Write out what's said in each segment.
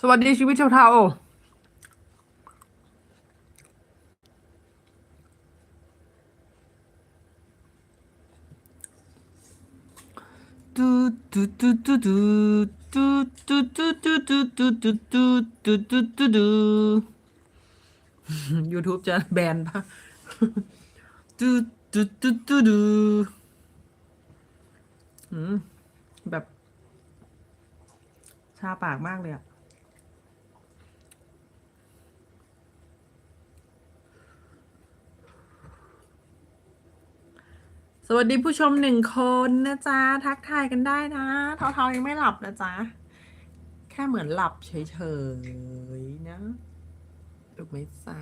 สวัสดีชีวิตเทาๆตูตูตูตูตูตูตูตูตูตูตูตูตูตูตูตูตู YouTube จะแบนปะตูตูตูตูตูอืมแบบชาปากมากเลยอะ สวัสดีผู้ชมหนึ่งคนนะจ๊ะ ทักทายกันได้นะเทาๆยังไม่หลับนะจ๊ะ แค่เหมือนหลับเฉยๆนะถูกไหมจ๊ะ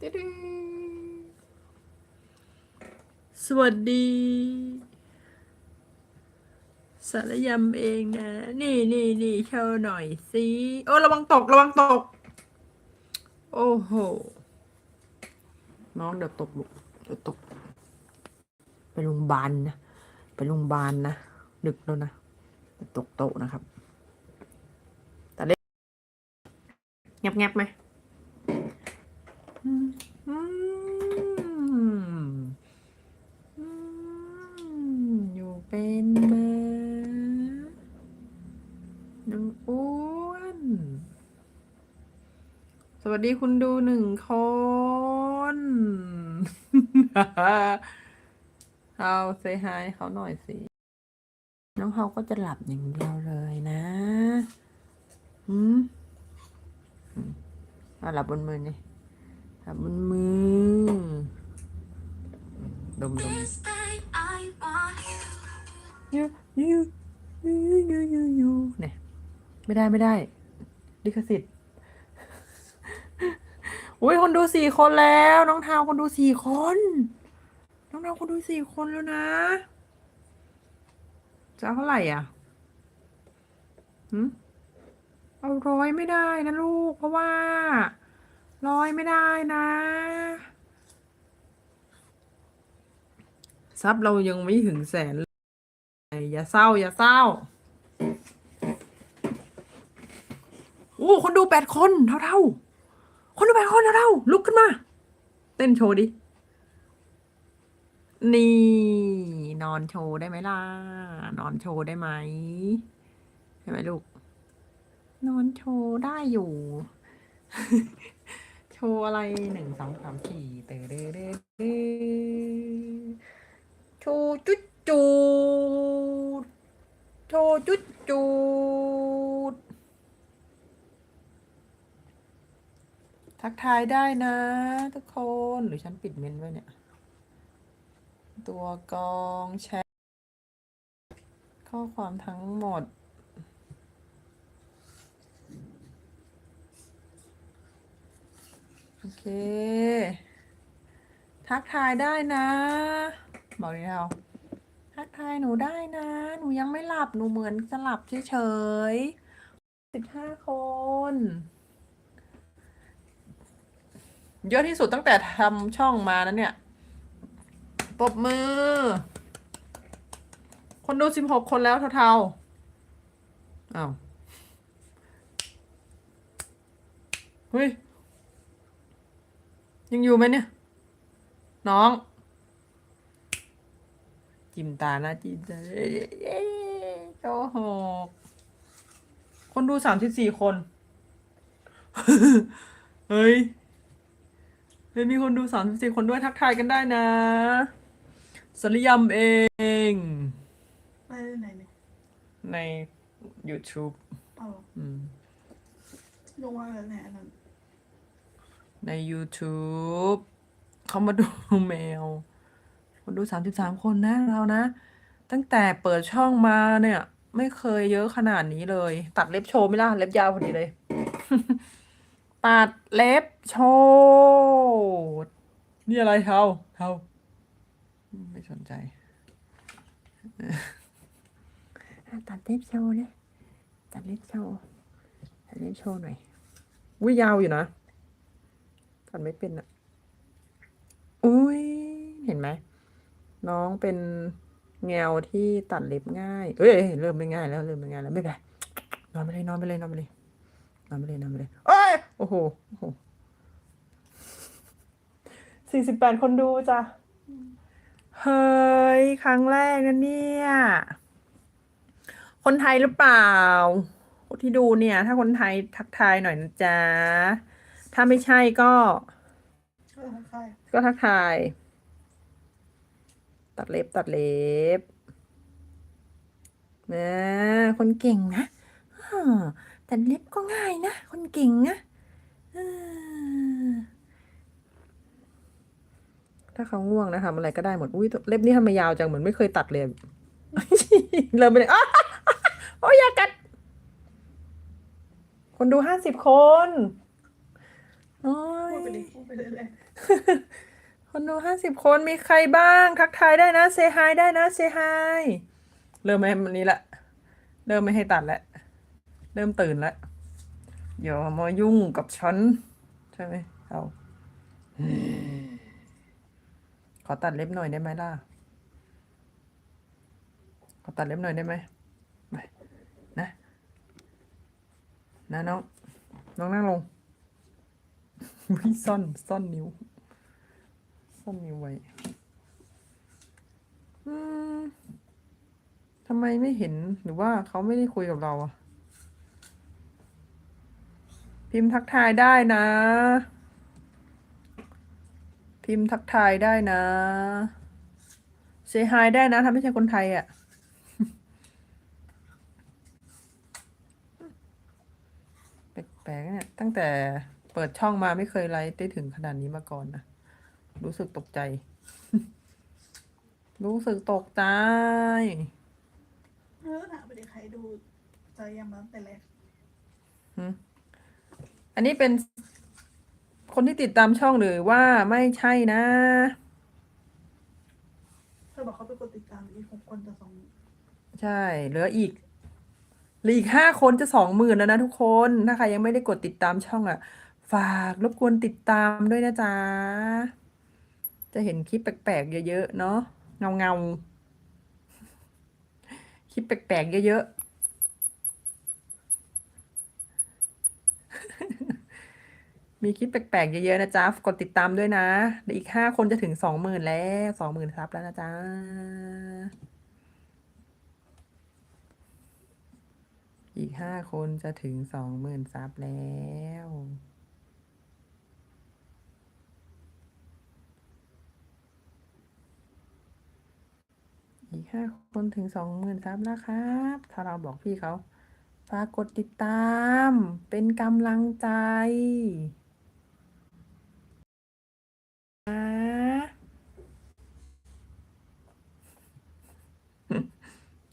ติ๊ดสวัสดีสารยำเองนะ นี่นี่นี่โชว์หน่อยสิโอ้ระวังตกระวังตก โอ้โห น้องเดี๋ยวตกลูกเดี๋ยวตก ไปโรงพยาบาลนะไปโรงพยาบาลนะดึกแล้วนะตกโต๊ะนะครับแต่เล็กแงบแงบๆไหมอืมอืมอืมอยู่เป็นมาน้องอ้วนสวัสดีคุณดูหนึ่งคน เอาเซฮายเขาหน่อยสิ น้องเขาก็จะหลับอย่างเดียวเลยนะอืมเอาหลับบนมือนี่หลับบนมือ ดมดม This day I want you. ยูยูยูยูยูยูเนี่ยไม่ได้ไม่ได้ ลิขสิทธิ์อุ้ยคนดูสี่คนแล้ว น้องทาวคนดูสี่คน น้องทาวคนดูสี่คนแล้วนะ จะเท่าไหร่อะหืมเอาร้อยไม่ได้นะลูก เพราะว่าร้อยไม่ได้นะซับเรายังไม่ถึงแสนเลยอย่าเศร้า อย่าเศร้าโอ้คนดูแปดคนเท่าเท่าคนดูแปดคนเท่าเท่าลุกขึ้นมา เต้นโชว์ดิ นี่ นอนโชว์ได้ไหมล่ะ นอนโชว์ได้ไหมใช่ไหมลูก นอนโชว์ได้อยู่ โชว์อะไรหนึ่งสองสามสี่เตเดเดเดโชว์จุดจูดโชว์จุดจูดทักทายได้นะทุกคนหรือฉันปิดเมนไว้เนี่ย ตัวกรองแชทข้อความทั้งหมด โอเค ทักทายได้นะ บอกเลยเราทักทายหนูได้นะ หนูยังไม่หลับ หนูเหมือนจะหลับเฉยๆสิบห้าคน เยอะที่สุดตั้งแต่ทำช่องมานะเนี่ย ปบมือ คนดูสิบหกคนแล้วเท่าๆอ้าวเฮ้ย ยังอยู่ไหมเนี่ย น้อง จิมตานะจิมตาเย้โอ้โหคนดูสามสิบสี่คน เฮ้ยเฮ้ยมีคนดูสามสิบสี่คนด้วยทักทายกันได้นะ สริยำเอง ไปไหนเนี่ยใน YouTube เอาอืมลงว่าอะไรไหนอันนั้นใน YouTube เขามาดูแมว คนดูสามสิบสามคนนะเรานะ ตั้งแต่เปิดช่องมาเนี่ย ไม่เคยเยอะขนาดนี้เลย ตัดเล็บโชว์ไหม่ล่ะ เล็บยาวพอดีเลย ตัดเล็บโชว์ นี่อะไรเทาเทา ไม่สนใจตัดเล็บโชว์เนี่ยตัดเล็บโชว์ตัดเล็บโชว์หน่อยวิยาวอยู่นะตัดไม่เป็นอะอุ้ยเห็นไหมน้องเป็นแงวที่ตัดเล็บง่าย เอ้ยเริ่มไม่ง่ายแล้วเริ่มไม่ง่ายแล้วไม่เป็นไรนอนไปเลยนอนไปเลยนอนไปเลยนอนไปเลยนอนไปเลยเอ้ยโอ้โหโอ้โหสี่สิบแปดคนดูจ้ะ เฮ้ย ครั้งแรกนะเนี่ย คนไทยหรือเปล่าคนที่ดูเนี่ย ถ้าคนไทยทักทายหน่อยนะจ๊ะ ถ้าไม่ใช่ก็ ก็ทำค่ายก็ทักทาย ตัดเล็บตัดเล็บนะคนเก่งนะอ้อตัดเล็บก็ง่ายนะ คนเก่งนะเออ ถ้าเขาง่วงนะทำอะไรก็ได้หมด อุ้ยเล็บนี่ทำไมยาวจังเหมือนไม่เคยตัดเลย เริ่มไปเลยอ้าวโอ้ยอยากัด คนดูห้าสิบคนโอ้ยพูดไปดิพูดไปเรื่อยคนดูห้าสิบคนมีใครบ้างทักทายได้นะเซฮายได้นะเซฮายเริ่มไม่ให้มันนี้ละเริ่มไม่ให้ตัดแล้วเริ่มตื่นแล้วอย่ามายุ่งกับฉันใช่ไหมเอา ขอตัดเล็บหน่อยได้ไหมล่ะ ขอตัดเล็บหน่อยได้ไหมไปนะ นะน้อง น้องนั่งลงวิซ่อน ซ่อนนิ้ว ซ่อนนิ้วไว้ทำไมไม่เห็นหรือว่าเขาไม่ได้คุยกับเราอะพิมพ์ทักทายได้นะ พิมพ์ทักทายได้นะเซฮายได้นะถ้าไม่ใช่คนไทยอะแปลกๆเนี่ย ตั้งแต่เปิดช่องมาไม่เคยไลฟ์ได้ถึงขนาดนี้มาก่อนนะ รู้สึกตกใจ รู้สึกตกใจๆเออถามไปดิใครดูใจยังมาตั้งแต่แรกอันนี้เป็น คนที่ติดตามช่องหรือว่าไม่ใช่นะ เธอบอกเขาไปกดติดตามอีกหกคนจะสองใช่ เหลืออีกเหลืออีกห้าคนจะสองหมื่นแล้วนะทุกคนถ้าใครยังไม่ได้กดติดตามช่องอะ ฝากรบกวนติดตามด้วยนะจ๊ะ จะเห็นคลิปแปลกๆเยอะๆเนาะเงาเงาๆคลิปแปลกๆเยอะๆ มีคลิปแปลกๆ เยอะๆนะจ๊ะ กดติดตามด้วยนะเดี๋ยวอีกห้าคนจะถึงสองหมื่นแล้วสองหมื่นซับแล้วนะจ๊ะอีกห้าคนจะถึงสองหมื่นซับแล้ว อีกห้าคนถึงสองหมื่นซับแล้วครับ ถ้าเราบอกพี่เขาฝากกดติดตามเป็นกำลังใจนะ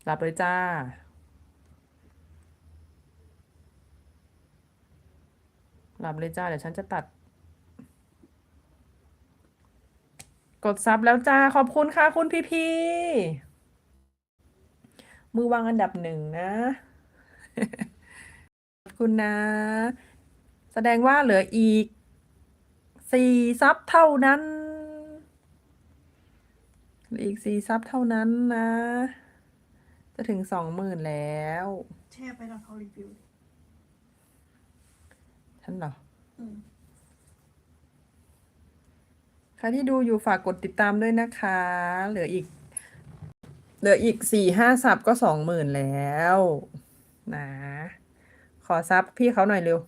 หลับเลยจ้าหลับเลยจ้า เดี๋ยวฉันจะตัด กดซับแล้วจ้า ขอบคุณค่ะคุณพี่พีมือวางอันดับหนึ่งนะ ขอบคุณนะ แสดงว่าเหลืออีกสี่ซับเท่านั้นเหลืออีกสี่ซับเท่านั้นนะ จะถึงสองหมื่นแล้ว แช่ไปตอนเขารีวิวดิฉันเหรออืมใครที่ดูอยู่ฝากกดติดตามด้วยนะคะ เหลืออีก เหลืออีกสี่ห้าซับก็สองหมื่นแล้ว นะ ขอซับพี่เขาหน่อยเร็ว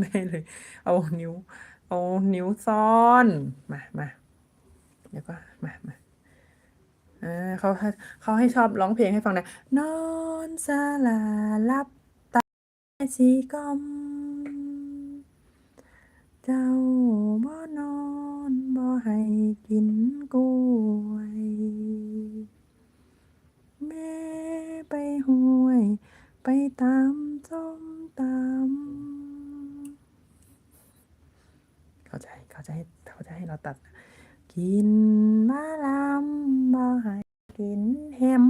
ได้เลย เอานิ้ว เอานิ้วซ่อน มามาเดี๋ยวก็มามา อ่าเขาเขาให้ชอบร้องเพลงให้ฟังนะนอนสลาลับตาสีกอม เจ้าบ่นอนบ่ให้กินกล้วย แม่ไปห้วย ไปตามส้มตำเขาจะให้เขาจะให้เขาจะให้เราตัด กินมะลำบ่ให้กินแฮม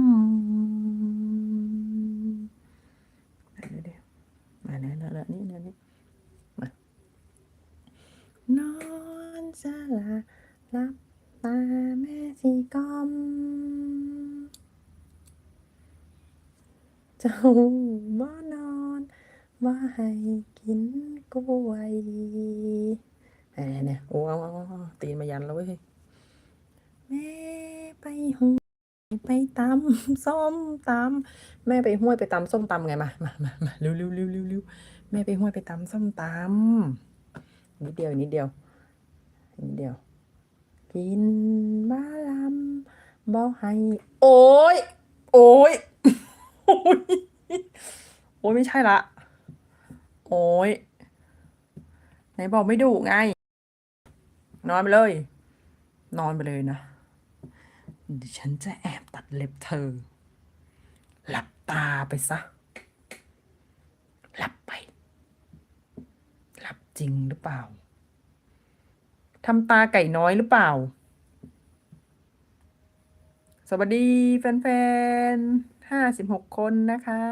ไหนดูดิมาเนี่ยเลอะนี่เนี่ยนี่ นอนสลาลับตาแม่สีกอม เจ้านอว่าให้กินกล้วยเนี่ยเนี่ยโอ้เอาเอาเอาเอาตีนมายันแล้วเว้ยแม่ไปห้วยไปตำส้มตำแม่ไปห้วยไปตำส้มตำไงมามามามาเร็วเร็วเร็วเร็วเร็วแม่ไปห้วยไปตำส้มตำนิดเดียวนิดเดียวนิดเดียวกินบ้าลำบ่ให้โอ้ยโอ้ยโอ้ย โอ้ยไม่ใช่ละ โอ้ยไหนบอกไม่ดุไง นอนไปเลย นอนไปเลยนะดิฉันจะแอบตัดเล็บเธอ หลับตาไปซะ หลับไป หลับจริงหรือเปล่าทำตาไก่น้อยหรือเปล่า สวัสดีแฟนๆ ห้าสิบหกคนนะคะ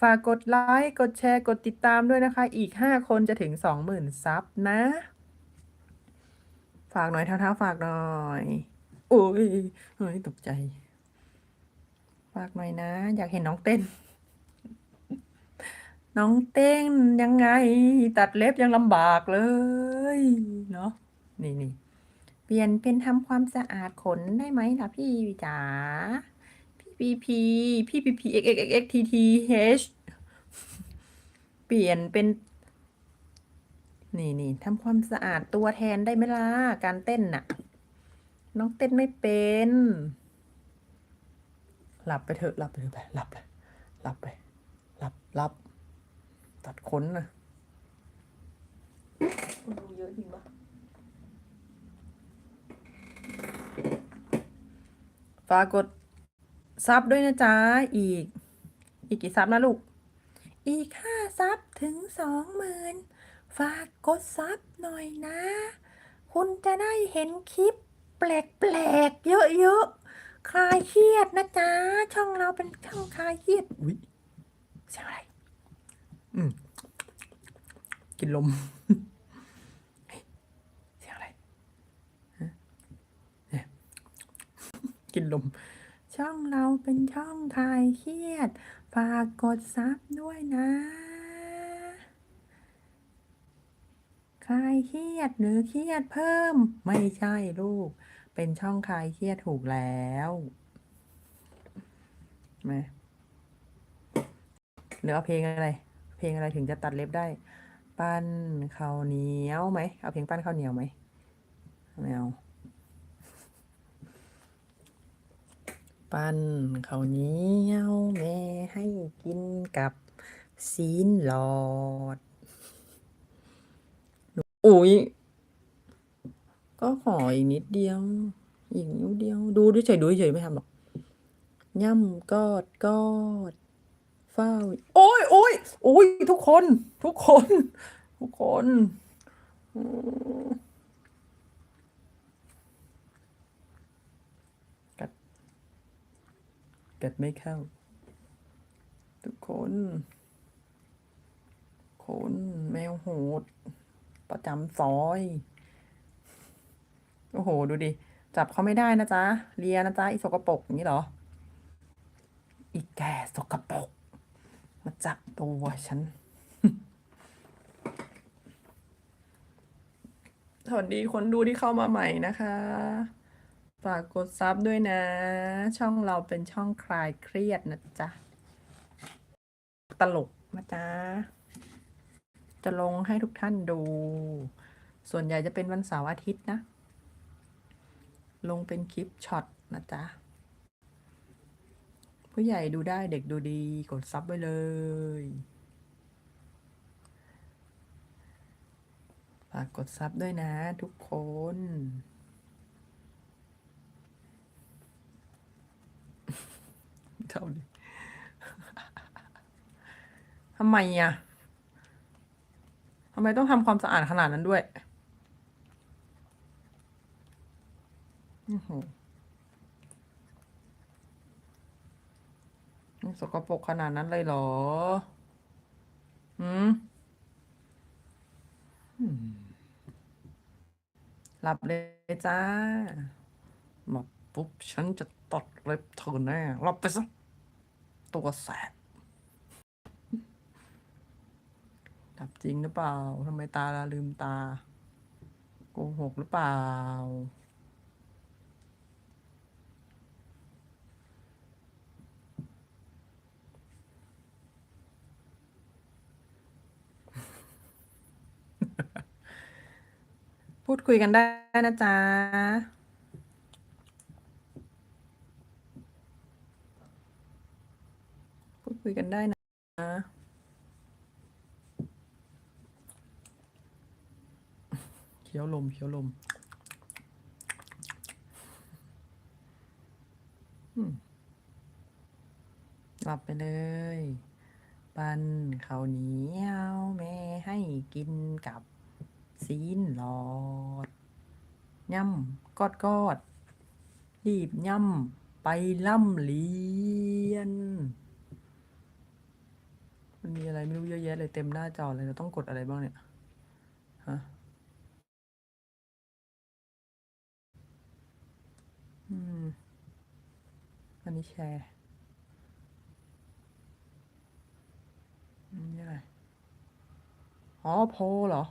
ฝากกดไลค์กดแชร์กดติดตามด้วยนะคะ อีกห้าคนจะถึงสองหมื่นซับนะ ฝากหน่อยเท้าๆฝากหน่อยโอ้ยเฮ้ยตกใจ ฝากหน่อยนะ อยากเห็นน้องเต้น น้องเต้นยังไง ตัดเล็บยังลำบากเลยเนาะนี่นี่เปลี่ยนเป็นทำความสะอาดขนได้ไหมล่ะพี่จ๋า พี่พีพีพี่พีพีเอ็กเอ็กเอ็กเอ็กทีทีเชเปลี่ยนเป็น นี่นี่ทำความสะอาดตัวแทนได้ไหมล่ะ การเต้นน่ะ น้องเต้นไม่เป็น หลับไปเถอะหลับไปเถอะไปหลับเลยหลับไปหลับหลับ ตัดขนนะคุณดูเยอะจริงปะฝากกด ซับด้วยนะจ๊ะ อีก อีกกี่ซับนะลูก อีกห้าซับถึงสองหมื่นฝากกดซับหน่อยนะ คุณจะได้เห็นคลิปแปลกๆ เยอะๆ คลายเครียดนะจ๊ะ ช่องเราเป็นช่องคลายเครียด อุ๊ยเสียงอะไร อืม กินลมเฮ้ยเสียงอะไรฮะเนี่ยกินลม ช่องเราเป็นช่องคลายเครียด ฝากกดซับด้วยนะคลายเครียดหรือเครียดเพิ่ม ไม่ใช่ลูก เป็นช่องคลายเครียดถูกแล้วไหมหรือเอาเพลงอะไร เพลงอะไรถึงจะตัดเล็บได้ ปั้นข้าวเหนียวไหมเอาเพลงปั้นข้าวเหนียวไหมไม่เอา ปั้นข้าวเหนียวแม่ให้กินกับซีนหลอด อุ้ยก็ขออีกนิดเดียว อีกนิ้วเดียว ดูด้วยเฉยดูเฉยไม่ทำหรอกย่ำกอดกอดเฝ้า โอ้ยโอ้ยโอ้ยทุกคน ทุกคน ทุกคนอืมกัด กัดไม่เข้า ทุกคนคนแมวโหด ประจำซอย โอ้โห ดูดิ จับเขาไม่ได้นะจ๊ะ เลียนะจ๊ะ อีสกปรกอย่างนี้เหรอ อีแก่สกปรกมาจับตัวฉันสวัสดีคนดูที่เข้ามาใหม่นะคะ ฝากกดซับด้วยนะ ช่องเราเป็นช่องคลายเครียดนะจ๊ะ ตลกนะจ๊ะ จะลงให้ทุกท่านดู ส่วนใหญ่จะเป็นวันเสาร์อาทิตย์นะ ลงเป็นคลิปช็อตนะจ๊ะ ผู้ใหญ่ดูได้เด็กดูดีกดซับไว้เลยฝากกดซับด้วยนะทุกคน เท่านี้ทำไมอะทำไมต้องทำความสะอาดขนาดนั้นด้วยอื้อหือมันสกปรกขนาดนั้นเลยเหรอ หืมอืมหลับเลยจ้ามาปุ๊บ ฉันจะตัดเล็บเธอแน่หลับไปซะ ตัวแสบหลับจริงหรือเปล่าทำไมตาละลืมตา โกหกหรือเปล่า พูดคุยกันได้นะจ๊ะ พูด คุยกันได้นะเคี้ยวลมเคี้ยวลมอืมหลับไปเลย ปันข้าวเหนียวแม่ให้กินกับซีนหลอดย่ำกอดกอดรีบย่ำไปล่ำเรียน มันมีอะไรไม่รู้เยอะแยะเลยเต็มหน้าจอเลยเราต้องกดอะไรบ้างเนี่ยฮะอืมอันนี้แชร์อันนี่อะไรอ๋อโพลเหรอ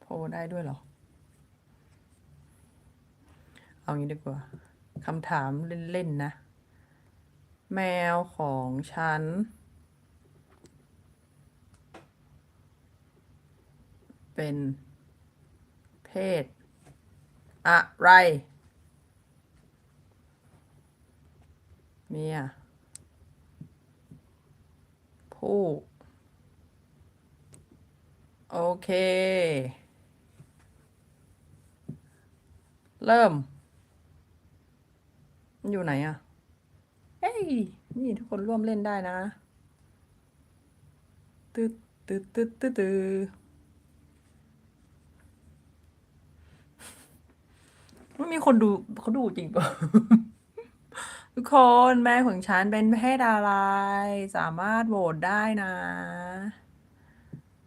โพลได้ด้วยเหรอ เอางี้ดีกว่าคำถามเล่น ๆ นะ แมวของฉัน เป็นเพศ อะไร เมีย ผู้ โอเค เริ่ม อยู่ไหนอะ เฮ้ย นี่ทุกคนร่วมเล่นได้นะตึ๊ดตึ๊ดตึ๊ดตึ๊ดตึ๊ดไม่มีคนดูเขาดูจริงปะทุกคนแม่ของฉันเป็นเพศอะไร สามารถโหวตได้นะ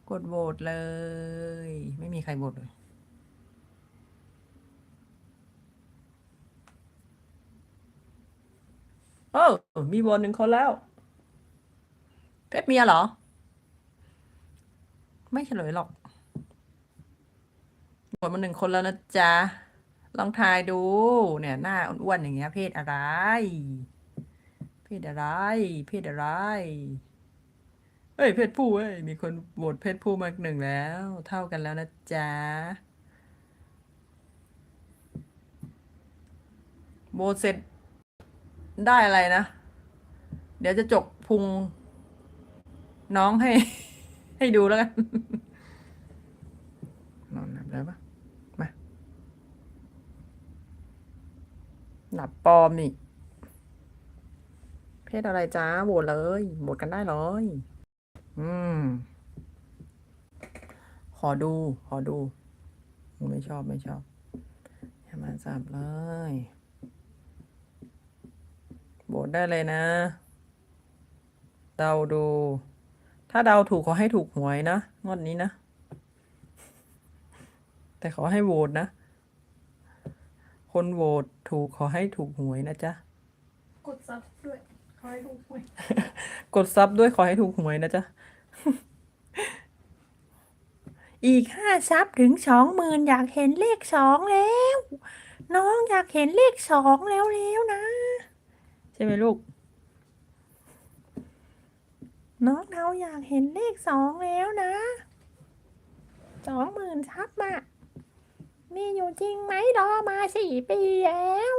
กดโหวตเลย ไม่มีใครโหวตเลย ออมีโหวหนึ่งคนแล้ว เพศเมียเหรอ ไม่เฉลยหรอกโหวตมาหนึ่งคนแล้วนะจ๊ะ ลองทายดู เนี่ย หน้าอ้วนๆอย่างเงี้ย เพศอะไร เพศอะไร เพศอะไรเอ้ยเพศผู้เอ้ยมีคนโหวตเพศผู้มาหนึ่งแล้ว เท่ากันแล้วนะจ๊ะโหวตเสร็จ ได้อะไรนะ เดี๋ยวจะจกพุงน้องให้ ให้ดูแล้วกันนอนหลับแล้วปะมาหลับปลอมนี่ เพศอะไรจ้าโหวตเลยโหวตกันได้เลย อืม ขอดู ขอดู ไม่ชอบไม่ชอบอย่ามาสับเลย โหวตได้เลยนะเดาดู ถ้าเดาถูกขอให้ถูกหวยนะงวดนี้นะ แต่ขอให้โหวตนะ คนโหวตถูกขอให้ถูกหวยนะจ๊ะ กดซับด้วยขอให้ถูกหวย กดซับด้วยขอให้ถูกหวยนะจ๊ะ อีกห้าซับถึงสองหมื่นอยากเห็นเลขสองแล้ว น้องอยากเห็นเลขสองแล้วแล้วนะ ใช่ไหมลูก น้องเราอยากเห็นเลขสองแล้วนะ สองหมื่นซับอะมีอยู่จริงไหมรอมาสี่ปีแล้ว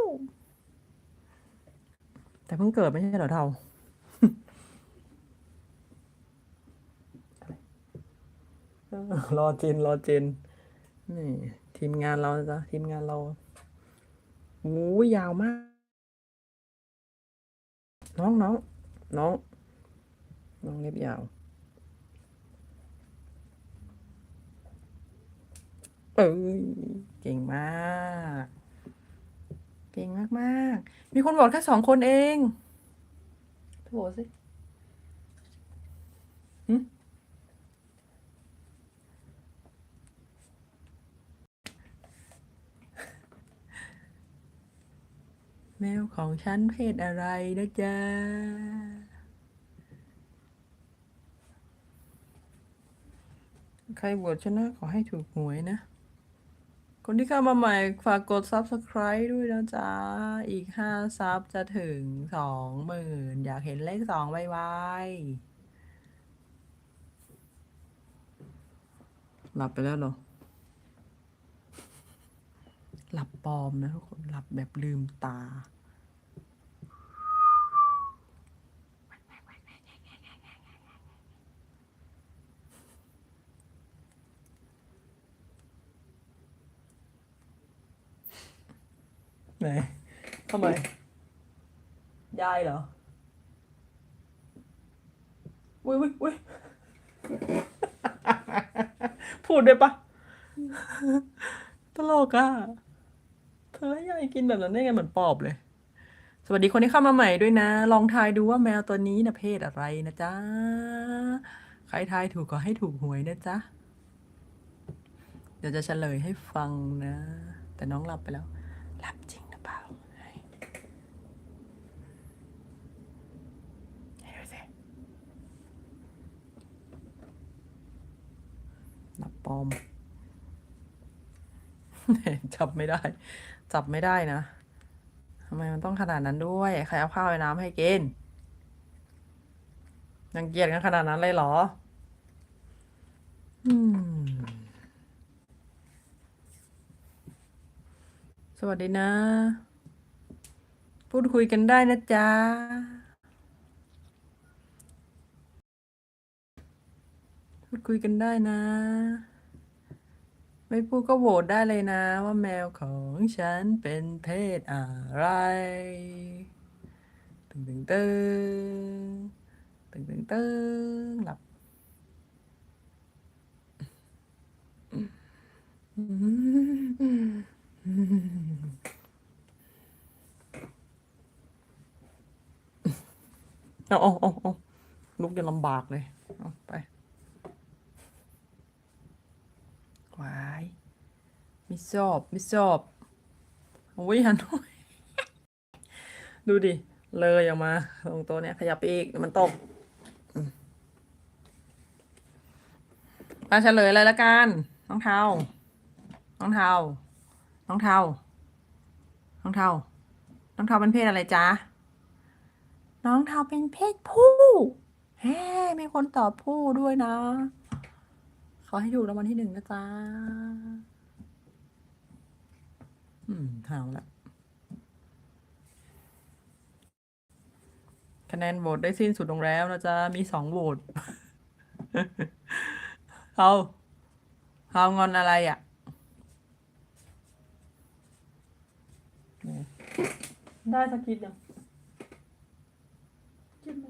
แต่เพิ่งเกิดไม่ใช่เหรอเท่ารอเจนรอเจนนี่ ทีมงานเราจ้ะทีมงานเราโอ้ยยาวมาก น้องน้องน้อง น้องเล็บยาว เอ้ยเก่งมาก เก่งมากมากๆมีคนโหวตแค่สองคนเองโหวตสิ แมวของฉันเพศอะไรนะจ๊ะ ใครโหวตชนะขอให้ถูกหวยนะ คนที่เข้ามาใหม่ฝากกด subscribe ด้วยนะจ๊ะ อีกห้าซับจะถึงสองหมื่นอยากเห็นเลขสองไวๆหลับไปแล้วเหรอ หลับปลอมนะทุกคนหลับแบบลืมตาไหนทำไม ยายเหรออุ้ยอุ้ยอุ้ยพูดได้ปะตลกอะ เธอและยายกินแบบนั้นได้ไงเหมือนปอบเลย สวัสดีคนที่เข้ามาใหม่ด้วยนะ ลองทายดูว่าแมวตัวนี้นะเพศอะไรนะจ๊ะ ใครทายถูกก็ให้ถูกหวยนะจ๊ะ เดี๋ยวจะเฉลยให้ฟังนะ แต่น้องหลับไปแล้ว หลับจริงหรือเปล่าห้ให้ดูสิหลับปอมจับไม่ได้ จับไม่ได้นะทำไมมันต้องขนาดนั้นด้วย ใครเอาข้าวไปน้ำให้กินยังเกียดกันขนาดนั้นเลยเหรอ อืม สวัสดีนะ พูดคุยกันได้นะจ๊ะพูดคุยกันได้นะ ไม่พูดก็โหวตได้เลยนะ ว่าแมวของฉันเป็นเพศอะไร ตึงตึงตึงตึงตึงตึงหลับเอาเอาเอาลุกยังลำบากเลย เอาไป วายไม่ชอบไม่ชอบโอ้ยหันดูดิ เลยออกมาตรงต๊ะเนี้ยขยับไปอีกเดี๋ยวมันตกมมาเฉลยเลยละกันน้องเทาน้องเทาน้องเทาน้องเทาน้องเทาเป็นเพศอะไรจ๊ะ น้องเทาเป็นเพศผู้แฮ่มีคนตอบผู้ด้วยนะ ขอให้ถูกรางวัลที่หนึ่งนะจ๊ะ อืมเทาละคะแนนโหวตได้สิ้นสุดลงแล้วนะจ๊ะ มีสองโหวตเอาเอางอนอะไรอะได้สักคิดยังกินไหม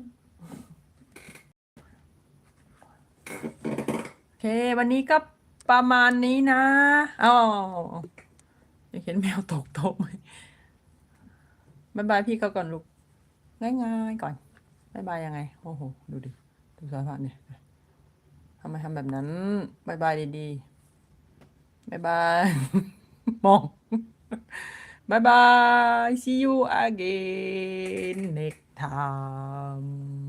โอ เค วันนี้ก็ประมาณนี้นะอาเอเอาเอาเอาอยากเห็นแมวตกโต๊ะไหมบายบายพี่เขาก่อนลูกง่ายๆก่อนบายบายยังไง โอ้โห ดูดิ ดูสภาพเนี่ยทำไมทำแบบนั้นบายบายดีๆบายบายมองบายบาย see you again next time